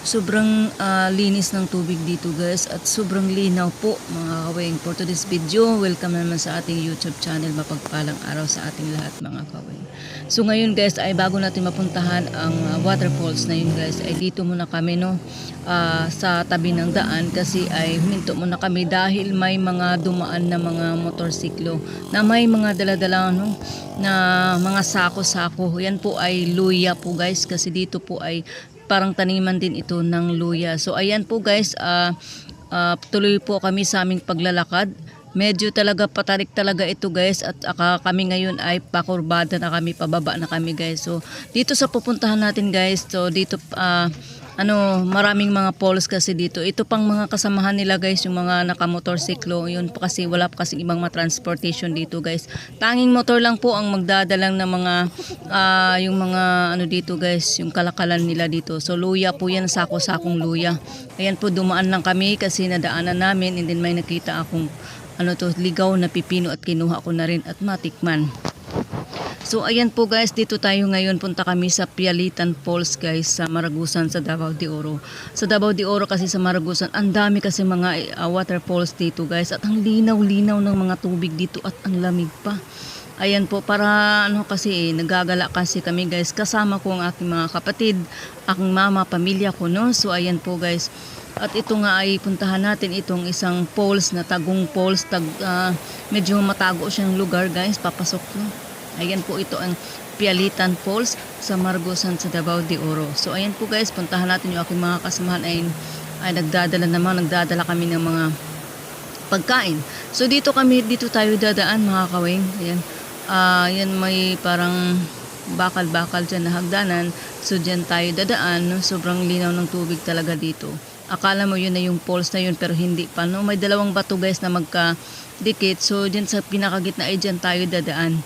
Sobrang ah, linis ng tubig dito guys at sobrang linaw po mga kawing. For today's video, welcome naman sa ating YouTube channel. Mapagpalang araw sa ating lahat mga kawing. So ngayon guys ay bago natin mapuntahan ang ah, waterfalls na yun guys ay dito muna kami no ah, sa tabi ng daan kasi ay huminto muna kami dahil may mga dumaan na mga motorsiklo na may mga daladala no na mga sako-sako. Yan po ay luya po guys kasi dito po ay parang taniman din ito ng luya. So ayan po guys, ah ah, tuloy po kami sa aming paglalakad. Medyo talaga patarik talaga ito guys at aka kami ngayon ay pakurbada na kami, pababa na kami guys. So dito sa pupuntahan natin guys, so dito ah, ano, maraming mga poles kasi dito. Ito pang mga kasamahan nila guys, yung mga nakamotorsiklo. Yun po kasi wala pa kasi ibang mga transportation dito guys. Tanging motor lang po ang magdadalang ng mga ah, yung mga ano dito guys, yung kalakalan nila dito. So luya po yan, sako-sakong luya. Ayan po dumaan lang kami kasi nadaanan namin and then may nakita akong ano to, ligaw na pipino at kinuha ko na rin at matikman. So ayan po guys, dito tayo ngayon punta kami sa Pialitan Falls guys sa Maragusan sa Davao de Oro. Sa Davao de Oro kasi sa Maragusan, ang dami kasi mga uh, waterfalls dito guys at ang linaw-linaw ng mga tubig dito at ang lamig pa. Ayan po, para ano kasi eh, nagagala kasi kami guys. Kasama ko ang aking mga kapatid, aking mama, pamilya ko no. So ayan po guys. At ito nga ay puntahan natin itong isang falls na tagong falls. Tag, ah, medyo matago siyang lugar guys. Papasok no. Ayan po ito ang Pialitan Falls sa Margosan sa Davao de Oro. So ayan po guys, puntahan natin yung aking mga kasamahan ay, ay nagdadala naman, nagdadala kami ng mga pagkain. So dito kami, dito tayo dadaan mga kawing. Ayan, Ah, yan may parang bakal-bakal dyan na hagdanan. So dyan tayo dadaan. Sobrang linaw ng tubig talaga dito. Akala mo yun na yung falls na yun pero hindi pa. No? May dalawang bato guys na magka-dikit. So dyan sa pinakagitna ay dyan tayo dadaan.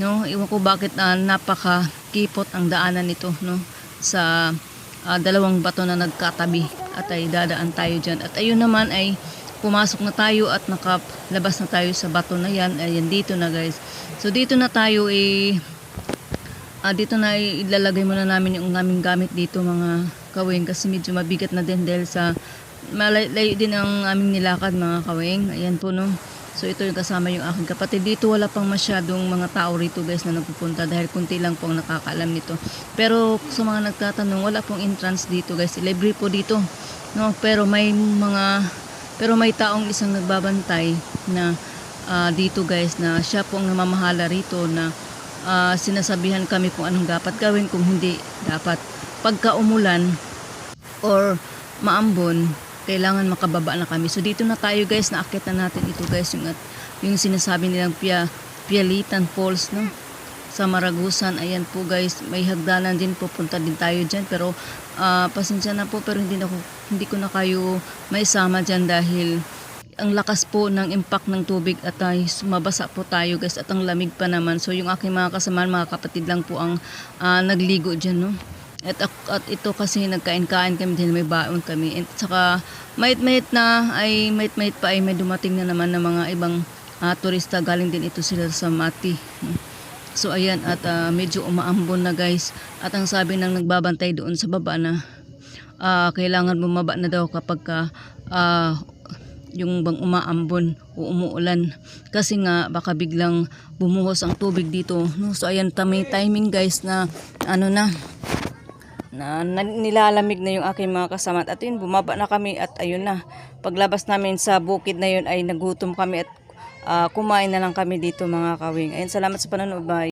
No? Iwan ko bakit na napaka-kipot ang daanan nito. No? Sa ah, dalawang bato na nagkatabi. At ay dadaan tayo dyan. At ayun naman ay pumasok na tayo at nakalabas na tayo sa bato na yan. Ayan dito na guys. So dito na tayo eh ah, dito na ilalagay muna namin yung aming gamit dito mga kawing kasi medyo mabigat na din dahil sa malayo din ang aming nilakad mga kawing. Ayan po no. So ito yung kasama yung aking kapatid. Dito wala pang masyadong mga tao rito guys na nagpupunta dahil kunti lang po ang nakakaalam nito. Pero sa mga nagtatanong, wala pong entrance dito guys. Libre po dito. No, pero may mga pero may taong isang nagbabantay na ah, dito guys na siya po ang namamahala rito na ah, sinasabihan kami kung anong dapat gawin kung hindi dapat pagka umulan or maambon kailangan makababa na kami. So dito na tayo guys. Naakit na natin ito guys yung, yung sinasabi nilang Pia, Pialitan Falls no? Sa Maragusan. Ayan po guys. May hagdanan din pupunta din tayo dyan. Pero ah, pasensya na po pero hindi, na ko, hindi ko na kayo maisama dyan dahil ang lakas po ng impact ng tubig at ay sumabasa po tayo guys at ang lamig pa naman. So yung aking mga kasamahan mga kapatid lang po ang ah, nagligo dyan no at, at ito kasi nagkain-kain kami din may baon kami at saka mait-mait na ay mait-mait pa ay may dumating na naman ng mga ibang ah, turista galing din ito sila sa Mati? So ayan at ah, medyo umaambon na guys. At ang sabi ng nagbabantay doon sa baba na ah, kailangan bumaba na daw kapag ka, ah, yung bang umaambon o umuulan. Kasi nga baka biglang bumuhos ang tubig dito. No? So ayan tamay timing guys na ano na na, nilalamig na yung aking mga kasama at yun bumaba na kami at ayun na. Paglabas namin sa bukid na yun ay nagutom kami at ah, kumain na lang kami dito mga kawing. Ayun salamat sa panonood. Bye